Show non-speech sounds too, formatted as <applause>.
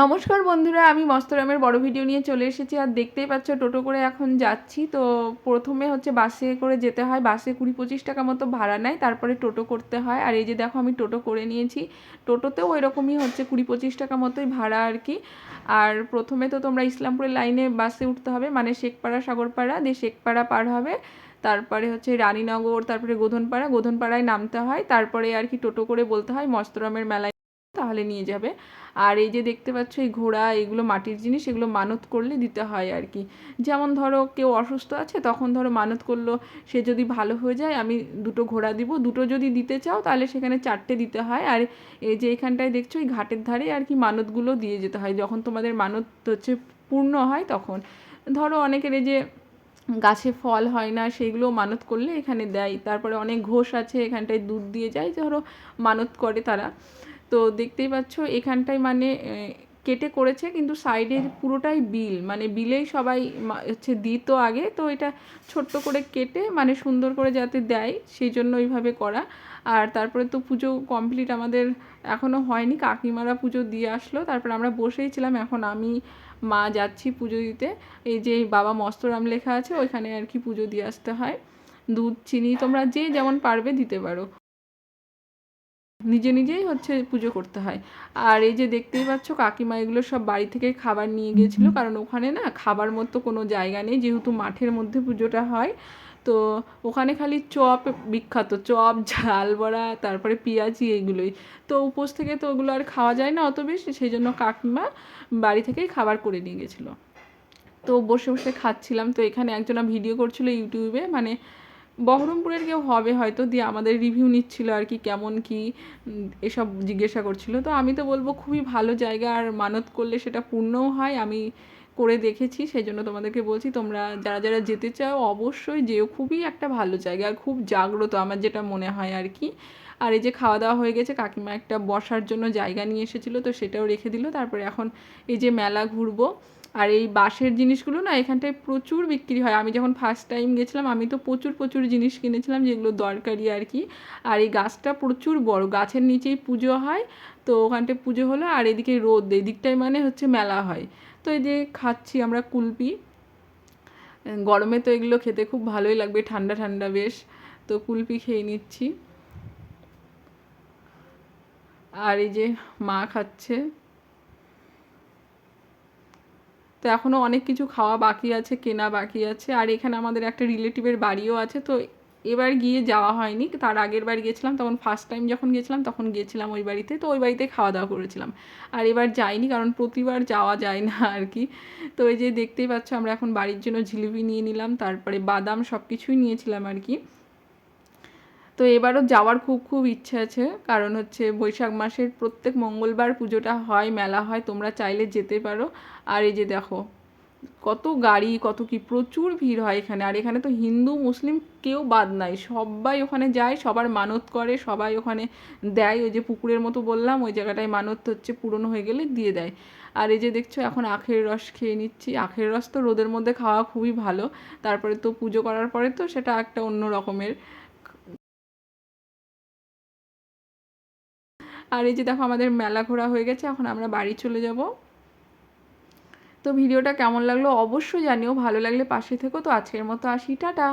নমস্কার বন্ধুরা, আমি মস্তরামের বড় ভিডিও নিয়ে চলে এসেছি আর দেখতেই পাচ্ছ টোটো করে এখন যাচ্ছি। তো প্রথমে হচ্ছে বাসে করে যেতে হয় বাসে কুড়ি পঁচিশ টাকা মতো ভাড়া নেয়, তারপরে টোটো করতে হয়। আর এই যে দেখো আমি টোটো করে নিয়েছি, টোটোতেও এরকমই হচ্ছে কুড়ি পঁচিশ টাকা মতোই ভাড়া আর কি। আর প্রথমে তো তোমরা ইসলামপুরের লাইনে বাসে উঠতে হবে মানে শেখপাড়া, সাগরপাড়া, দিয়ে শেখপাড়া পার হবে। তারপরে হচ্ছে রানীনগর, তারপরে গোধনপাড়া, গোধনপাড়ায় নামতে হয়, তারপরে আর কি টোটো করে বলতে হয় মস্তরামের মেলায়। তাহলে নিয়ে যাবে। আর এই যে দেখতে পাচ্ছ, এই ঘোড়া, এগুলো মাটির জিনিস, এগুলো মানত করলে দিতে হয় আর কি। যেমন ধরো, কেউ অসুস্থ আছে, তখন ধরো মানত করল, সে যদি ভালো হয়ে যায়, আমি দুটো ঘোড়া দিব। দুটো যদি দিতে চাও, তাহলে সেখানে চারটে দিতে হয়। আর এই যে এখানটায় দেখছ, এই ঘাটের ধারে আর কি মানতগুলো দিয়ে যেতে হয়। যখন তোমাদের মানত হচ্ছে, পূর্ণ হয় তখন। ধরো অনেকের এই যে গাছে ফল হয় না সেইগুলো মানত করলে এখানে দেয়। তারপরে অনেক ঘোষ আছে, এখানটায় দুধ দিয়ে যায়, ধরো মানত করে তারা। তো দেখতেই পাচ্ছ এখানটায় মানে কেটে করেছে কিন্তু সাইডের পুরোটাই বিল। মানে বিলেই সবাই হচ্ছে দিত আগে তো এটা ছোট্ট করে কেটে মানে সুন্দর করে যাতে দেয় সেই জন্য ওইভাবে করা। আর তারপরে তো পুজো কমপ্লিট আমাদের এখনও হয়নি কাকিমারা পুজো দিয়ে আসলো। তারপর আমরা বসেই ছিলাম এখন আমি মা যাচ্ছি পুজো দিতে। এই যে বাবা মস্তরাম লেখা আছে ওইখানে আর কি পুজো দিয়ে আসতে হয়। দুধ চিনি তোমরা যে যেমন পারবে দিতে পারো। নিজে নিজেই হচ্ছে পুজো করতে হয়। আর এই যে দেখতেই পাচ্ছ কাকিমা এগুলো সব বাড়ি থেকে খাবার নিয়ে গিয়েছিল কারণ ওখানে না খাবার মতো কোনো জায়গা নেই যেহেতু মাঠের মধ্যে পুজোটা হয়। তো ওখানে খালি চপ বিখ্যাত চপ ঝাল বড়া তারপরে পেঁয়াজি এগুলোই। তো উপোস থেকে তো ওগুলো আর খাওয়া যায় না অত বেশি সেই জন্য কাকিমা বাড়ি থেকেই খাবার করে নিয়ে গেছিল। তো বসে বসে খাচ্ছিলাম তো এখানে একজনা ভিডিও করছিল ইউটিউবে মানে বহরমপুরের কেউ হবে হয়তো, দিয়ে আমাদের রিভিউ নিচ্ছিল আর কি কেমন কি এসব জিজ্ঞাসা করছিল। তো আমি তো বলব খুবই ভালো জায়গা, আর মানত করলে সেটা পূর্ণও হয়, আমি করে দেখেছি সেই জন্য তোমাদেরকে বলছি, তোমরা যারা যারা যেতে চাও অবশ্যই যেও, খুবই একটা ভালো জায়গা আর খুব জাগ্রত আমার যেটা মনে হয় আর কি। আর এই যে খাওয়া দাওয়া হয়ে গেছে, কাকিমা একটা বসার জন্য জায়গা নিয়ে এসেছিল, তো সেটাও রেখে দিল, তারপরে এখন এই যে মেলা ঘুরবো আর এই বাঁশের জিনিসগুলো না এখানটায় প্রচুর বিক্রি হয়। আমি যখন ফার্স্ট টাইম গেছিলাম, আমি তো প্রচুর প্রচুর জিনিস কিনেছিলাম যেগুলো দরকারি আর কি। আর এই গাছটা প্রচুর বড়, গাছের নিচেই পুজো হয়। তো ওখানটায় পুজো হলো আর এদিকে রোদ, এদিকটায় মানে হচ্ছে মেলা হয়। তো এই যে খাচ্ছি আমরা কুলপি। গরমে তো এগুলো খেতে খুব ভালোই লাগবে, ঠান্ডা ঠান্ডা বেশ। তো কুলপি খেয়ে নিচ্ছি। আর এই যে মা খাচ্ছে। তো এখনও অনেক কিছু খাওয়া বাকি আছে, কেনা বাকি আছে। আর এখানে আমাদের একটা রিলেটিভের বাড়িও আছে, তো এবার গিয়ে যাওয়া হয়নি। তার আগের বার গিয়েছিলাম তখন ফার্স্ট টাইম যখন গিয়েছিলাম তখন গিয়েছিলাম ওই বাড়িতে, তো ওই বাড়িতে খাওয়া দাওয়া করেছিলাম। আর এবার যাইনি, কারণ প্রতিবার যাওয়া যায় না <laughs> আর কি। তো এই যে দেখতেই পাচ্ছ, আমরা এখন বাড়ির জন্য জিলিপি নিয়ে নিলাম, তারপরে বাদাম সব কিছুই নিয়েছিলাম আর কি। তো এবারও যাওয়ার খুব খুব ইচ্ছে আছে। কারণ হচ্ছে বৈশাখ মাসের প্রত্যেক মঙ্গলবার পুজোটা হয়, মেলা হয়, তোমরা চাইলে যেতে পারো। আর এই যে দেখো, কত গাড়ি, কত কি, প্রচুর ভিড় হয় এখানে। আর এখানে তো হিন্দু, মুসলিম কেউ বাদ নাই। সবাই ওখানে যায়, সবার মানত করে, সবাই ওখানে দেয়। ওই যে পুকুরের মতো বললাম, ওই জায়গাটায় মানত হচ্ছে পূরণ হয়ে গেলে দিয়ে দেয়। আর এই যে দেখছ, এখন আখের রস খেয়ে নিচ্ছি। আখের রস তো রোদের মধ্যে খাওয়া খুবই ভালো। তারপরে তো পুজো করার পরে তো সেটা একটা অন্য রকমের। আর এই যে দেখো আমাদের মেলা ঘোরা হয়ে গেছে, এখন আমরা বাড়ি চলে যাব। তো ভিডিওটা কেমন লাগল অবশ্যই জানিও, ভালো লাগলে পাশে থেকো। তো আজকের মতো আসি, টাটা।